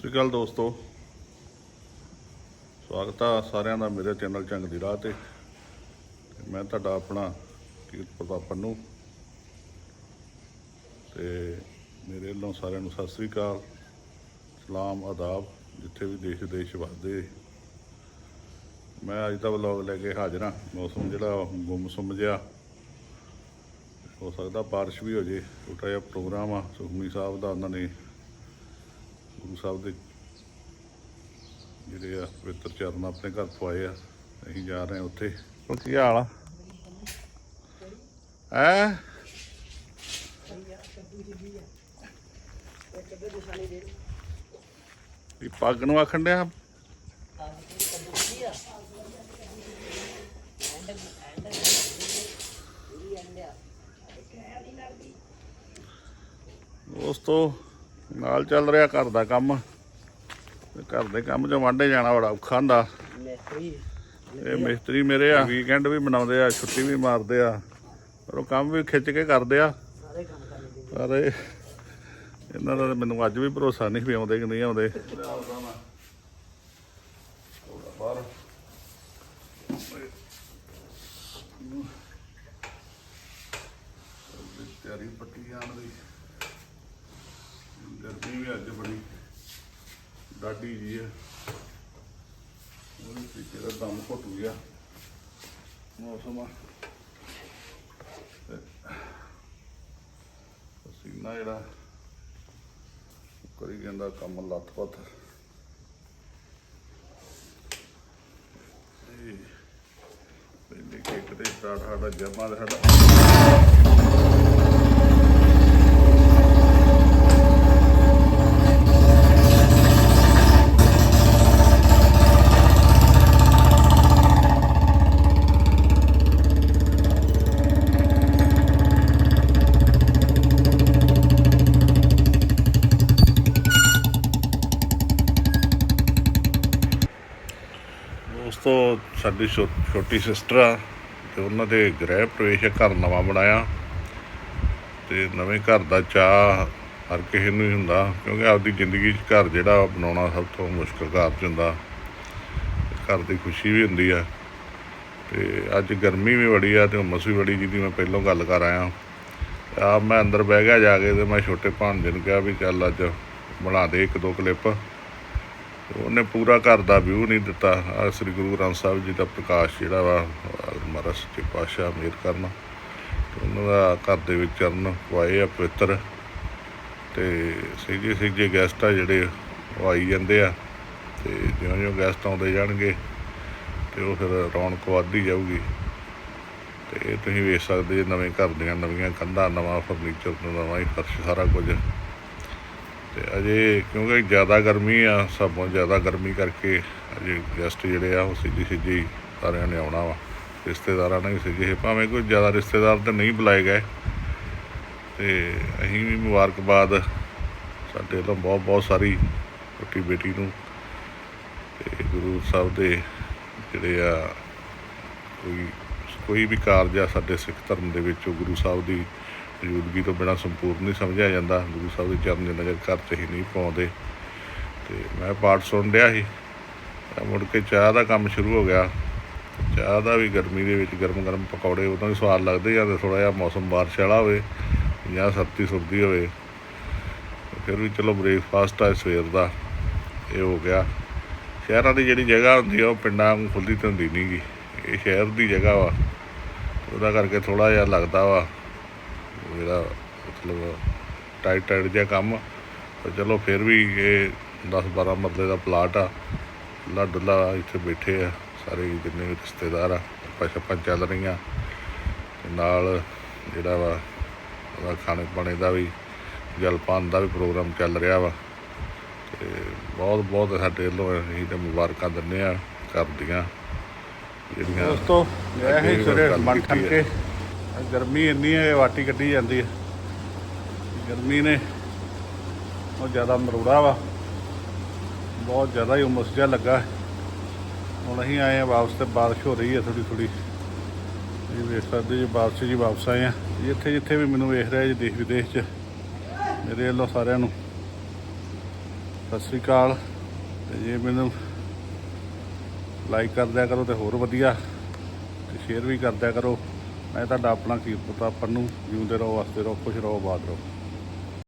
ਸ੍ਰੀ ਅਕਾਲ ਦੋਸਤੋ। ਸਵਾਗਤ ਆ ਸਾਰਿਆਂ ਦਾ ਮੇਰੇ ਚੈਨਲ ਚੰਗ ਦੀ ਰਾਹ ਤੇ। ਮੈਂ ਤੁਹਾਡਾ ਆਪਣਾ ਕੀਰਤ ਪ੍ਰਤਾਪ ਪੰਨੂ। ਤੇ ਮੇਰੇ ਵੱਲੋਂ ਸਾਰਿਆਂ ਨੂੰ ਸਤਿ ਸ੍ਰੀ ਅਕਾਲ। ਸਲਾਮ, ਆਦਾਬ, ਜਿੱਥੇ ਵੀ ਦੇਸ਼ ਵਿਦੇਸ਼ ਵਸਦੇ। ਮੈਂ ਅੱਜ ਦਾ ਵਲੌਗ ਲੈ ਕੇ ਹਾਜ਼ਰ ਹਾਂ। ਮੌਸਮ ਜਿਹੜਾ ਗੁੰਮਸੁੰਮ ਜਿਹਾ। ਹੋ ਸਕਦਾ ਬਾਰਿਸ਼ ਵੀ ਹੋ ਜੇ। ਛੋਟਾ ਜਿਹਾ ਪ੍ਰੋਗਰਾਮ ਆ। ਸੁਖਮੀ ਸਾਹਿਬ ਦਾ ਉਹਨਾਂ ਨੇ ਗੁਰੂ ਸਾਹਿਬ ਦੇ ਜਿਹੜੇ ਆ ਪਵਿੱਤਰ ਚਰਨ ਆਪਣੇ ਘਰ ਤੋਂ ਆਏ ਆ, ਅਸੀਂ ਜਾ ਰਹੇ ਹਾਂ ਉੱਥੇ। ਉਹ ਕੀ ਹਾਲ ਆ? ਹੈ? ਇਹ ਪੱਗ ਨੂੰ ਆਖਣ ਡਿਆ? ਦੋਸਤੋ ਨਾਲ ਚੱਲ ਰਿਹਾ ਘਰ ਦਾ ਕੰਮ। ਘਰ ਦੇ ਕੰਮ 'ਚ ਵਾਂਡੇ ਜਾਣਾ ਬੜਾ ਔਖਾ ਹੁੰਦਾ। ਇਹ ਮਿਸਤਰੀ ਮੇਰੇ ਆ। ਵੀਕਐਂਡ ਵੀ ਮਨਾਉਂਦੇ ਆ ਛੁੱਟੀ ਵੀ ਮਾਰਦੇ ਆ। ਪਰ ਉਹ ਕੰਮ ਵੀ ਖਿੱਚ ਕੇ ਕਰਦੇ ਆ। ਪਰ ਇਹ- ਇਹਨਾਂ ਦਾ ਮੈਨੂੰ ਅੱਜ ਵੀ ਭਰੋਸਾ ਨਹੀਂ ਵੀ ਆਉਂਦੇ ਕਿ ਨਹੀਂ ਆਉਂਦੇ ਪੱਟੀ ਜਾਣ ਦੀ ਗਰਮੀ ਵੀ ਅੱਜ ਬੜੀ ਡਾਢੀ ਜੀ ਹੈ ਉਹਦੇ ਤਰੀਕੇ ਦਾ ਦਮ ਘੁੱਟ ਗਿਆ। ਮੌਸਮ ਪਸੀਨਾ ਜਿਹੜਾ ਕਰੀ ਜਾਂਦਾ ਕੰਮ ਲੱਤ ਪੱਤ ਪਹਿਲੇ ਕਿੱਕ ਤੇ ਸਟਾਰਟ ਸਾਡਾ ਜਮਾ ਦਾ ਸਾਡਾ ਉਸ ਤੋਂ ਸਾਡੀ ਛੋ- ਛੋਟੀ ਸਿਸਟਰ ਆ ਤੇ ਉਹਨਾਂ ਦੇ ਗ੍ਰਹਿ ਪ੍ਰਵੇਸ਼ ਹੈ, ਘਰ ਨਵਾਂ ਬਣਾਇਆ ਤੇ ਨਵੇਂ ਘਰ ਦਾ ਚਾਹ ਹਰ ਕਿਸੇ ਨੂੰ ਹੀ ਹੁੰਦਾ ਕਿਉਂਕਿ ਆਪਦੀ ਜ਼ਿੰਦਗੀ 'ਚ ਘਰ ਜਿਹੜਾ ਬਣਾਉਣਾ ਸਭ ਤੋਂ ਮੁਸ਼ਕਲ ਕਾਰਜ ਹੁੰਦਾ ਘਰ ਦੀ ਖੁਸ਼ੀ ਵੀ ਹੁੰਦੀ ਆ। ਤੇ ਅੱਜ ਗਰਮੀ ਵੀ ਬੜੀ ਆ ਤੇ ਉਮਸ ਵੀ ਬੜੀ ਜਿਹਦੀ ਮੈਂ ਪਹਿਲਾਂ ਗੱਲ ਕਰ ਆਇਆ। ਆ ਮੈਂ ਅੰਦਰ ਬਹਿ ਗਿਆ ਜਾ ਕੇ ਤੇ ਮੈਂ ਛੋਟੇ ਭਾਂਜੇ ਨੂੰ ਕਿਹਾ ਵੀ ਚੱਲ ਅੱਜ ਬਣਾ ਦੇ ਇੱਕ ਦੋ ਕਲਿੱਪ ਉਹਨੇ ਪੂਰਾ ਘਰ ਦਾ ਵਿਊ ਨਹੀਂ ਦਿੱਤਾ। ਆਹ ਸ੍ਰੀ ਗੁਰੂ ਗ੍ਰੰਥ ਸਾਹਿਬ ਜੀ ਦਾ ਪ੍ਰਕਾਸ਼ ਜਿਹੜਾ ਵਾ ਮਹਾਰਾਜ ਸੱਚੇ ਪਾਤਸ਼ਾਹ ਮੇਰ ਕਰਨਾ। ਤੇ ਉਹਨਾਂ ਦਾ ਘਰ ਦੇ ਵਿੱਚ ਚਰਨ ਪਵਾਏ ਆ ਪਵਿੱਤਰ। ਤੇ ਸਿੱਧੇ ਸਿੱਧੇ ਗੈਸਟ ਆ ਜਿਹੜੇ, ਉਹ ਆਈ ਜਾਂਦੇ ਆ। ਤੇ ਜਿਉਂ ਜਿਉਂ ਗੈਸਟ ਆਉਂਦੇ ਜਾਣਗੇ, ਤੇ ਉਹ ਫਿਰ ਰੌਣਕ ਵੱਧਦੀ ਜਾਊਗੀ। ਤੇ ਇਹ ਤੁਸੀਂ ਵੇਖ ਸਕਦੇ ਜੇ ਨਵੇਂ ਘਰ ਦੀਆਂ ਨਵੀਆਂ ਕੰਧਾਂ, ਨਵਾਂ ਫਰਨੀਚਰ ਨਵਾਂ ਹੀ ਫਰਸ਼, ਸਾਰਾ ਕੁਝ। ਤੇ ਅਜੇ ਕਿਉਂਕਿ ਜ਼ਿਆਦਾ ਗਰਮੀ ਆ, ਸਭੋਂ ਜ਼ਿਆਦਾ ਗਰਮੀ ਕਰਕੇ ਅਜੇ ਗੈਸਟ ਜਿਹੜੇ ਆ ਉਹ ਸਿੱਧੀ ਸਿੱਧੀ ਸਾਰਿਆਂ ਨੇ ਆਉਣਾ ਵਾ। ਰਿਸ਼ਤੇਦਾਰਾਂ ਨੇ ਵੀ ਸਿੱਧੇ ਭਾਵੇਂ ਕੋਈ ਜ਼ਿਆਦਾ ਰਿਸ਼ਤੇਦਾਰ ਤਾਂ ਨਹੀਂ ਬੁਲਾਏ ਗਏ। ਤੇ ਅਸੀਂ ਵੀ ਮੁਬਾਰਕਬਾਦ ਸਾਡੇ ਤੋਂ ਬਹੁਤ ਬਹੁਤ ਸਾਰੀ ਛੋਟੀ ਬੇਟੀ ਨੂੰ ਤੇ ਗੁਰੂ ਸਾਹਿਬ ਦੇ ਜਿਹੜੇ ਆ ਕੋਈ ਕੋਈ ਵੀ ਕਾਰਜ ਆ ਸਾਡੇ ਸਿੱਖ ਧਰਮ ਦੇ ਵਿੱਚ, ਉਹ ਗੁਰੂ ਸਾਹਿਬ ਦੀ ਮੌਜੂਦਗੀ ਤੋਂ ਬਿਨਾਂ ਸੰਪੂਰਨ ਨਹੀਂ ਸਮਝਿਆ ਜਾਂਦਾ। ਗੁਰੂ ਸਾਹਿਬ ਦੇ ਚਰਨ ਦੇ ਨਜ਼ਰ ਘਰ 'ਚ ਹੀ ਨਹੀਂ ਪਾਉਂਦੇ ਤੇ ਮੈਂ ਪਾਠ ਸੁਣ ਰਿਹਾ ਸੀ। ਤਾਂ ਮੁੜ ਕੇ ਚਾਹ ਦਾ ਕੰਮ ਸ਼ੁਰੂ ਹੋ ਗਿਆ। ਚਾਹ ਦਾ ਵੀ ਗਰਮੀ ਦੇ ਵਿੱਚ ਗਰਮ ਗਰਮ ਪਕੌੜੇ ਉਦੋਂ ਵੀ ਸਵਾਦ ਲੱਗਦੇ ਆ ਤੇ ਥੋੜਾ ਜਿਹਾ ਮੌਸਮ ਬਾਰਿਸ਼ ਵਾਲਾ ਹੋਵੇ, ਜਾਂ ਸਰਦੀ ਸੁਰਦੀ ਹੋਵੇ। ਫਿਰ ਵੀ ਚਲੋ ਬ੍ਰੇਕਫਾਸਟ ਆ ਸਵੇਰ ਦਾ, ਇਹ ਹੋ ਗਿਆ। ਸ਼ਹਿਰਾਂ ਦੀ ਜਿਹੜੀ ਜਗ੍ਹਾ ਹੁੰਦੀ ਆ, ਉਹ ਪਿੰਡਾਂ ਨੂੰ ਖੁੱਲ੍ਹੀ ਤਾਂ ਹੁੰਦੀ ਨਹੀਂਗੀ ਇਹ ਸ਼ਹਿਰ ਦੀ ਜਗ੍ਹਾ ਵਾ। ਉਹਦਾ ਕਰਕੇ ਥੋੜਾ ਜਿਹਾ ਲੱਗਦਾ ਵਾ। ਜਿਹੜਾ ਮਤਲਬ ਟਾਈਟ ਟਾਈਟ ਜਿਹਾ ਕੰਮ ਪਰ ਚਲੋ ਫਿਰ ਵੀ ਇਹ 10 12 ਮਰਲੇ ਦਾ ਪਲਾਟ ਆ। ਲਾ ਡੁੱਲਾ ਇੱਥੇ ਬੈਠੇ ਆ ਸਾਰੇ ਜਿੰਨੇ ਵੀ ਰਿਸ਼ਤੇਦਾਰ ਆ ਆਪਾਂ ਛੱਪਾਂ ਚੱਲ ਰਹੀਆਂ। ਤੇ ਨਾਲ ਜਿਹੜਾ ਵਾ ਉਹਦਾ ਖਾਣੇ ਪਾਣੇ ਦਾ ਵੀ ਜਲਪਾਨ ਦਾ ਵੀ ਪ੍ਰੋਗਰਾਮ ਚੱਲ ਰਿਹਾ ਵਾ। ਤੇ ਬਹੁਤ ਬਹੁਤ ਸਾਡੇ ਵੱਲੋਂ ਅਸੀਂ ਤੇ ਮੁਬਾਰਕਾਂ ਦਿੰਦੇ ਆ ਘਰ ਦੀਆਂ। ਜਿਹੜੀਆਂ ਦੋਸਤੋ ਇਹ ਅੱਗੇ ਹੈ ਵੀ ਸਵੇਰੇ ਗੱਲ ਮਨ ਕੀਤੀ ਠਣ ਕੇ ਹੈ। ਗਰਮੀ ਇੰਨੀ ਹੈ, ਵਾਟੀ ਕੱਢੀ ਜਾਂਦੀ ਹੈ। ਗਰਮੀ ਨੇ ਉਹ ਜ਼ਿਆਦਾ ਮਰੂੜਾ ਵਾ। ਬਹੁਤ ਜ਼ਿਆਦਾ ਹੀ ਉਮਸ ਜਿਹਾ ਲੱਗਾ। ਹੁਣ ਅਸੀਂ ਆਏ ਆ ਵਾਪਸ ਤੇ ਬਾਰਿਸ਼ ਹੋ ਰਹੀ ਹੈ ਥੋੜੀ ਥੋੜੀ ਇਹ ਵੇਖ ਸਕਦੇ ਜੀ ਵਾਪਸ ਜੀ ਵਾਪਸ ਆਏ ਆ ਜਿੱਥੇ ਜਿੱਥੇ ਵੀ ਮੈਨੂੰ ਵੇਖ ਰਿਹਾ ਜੀ ਦੇਸ਼ ਵਿਦੇਸ਼ 'ਚ, ਮੇਰੇ ਵੱਲੋਂ ਸਾਰਿਆਂ ਨੂੰ। ਸਤਿ ਸ੍ਰੀ ਅਕਾਲ। ਤੇ ਜੇ ਮੈਨੂੰ ਲਾਈਕ ਕਰਦਿਆ ਕਰੋ ਤੇ ਹੋਰ ਵਧੀਆ। ਤੇ ਸ਼ੇਅਰ ਵੀ ਕਰਦਿਆ ਕਰੋ। ਮੈਂ ਤੁਹਾਡਾ ਆਪਣਾ ਕੀਰਤਤਾ ਪੰਨੂ ਜਿਉਂਦੇ ਰਹੋ ਵਸਦੇ ਰਹੋ ਖੁਸ਼ ਰਹੋ ਆਬਾਦ ਰਹੋ।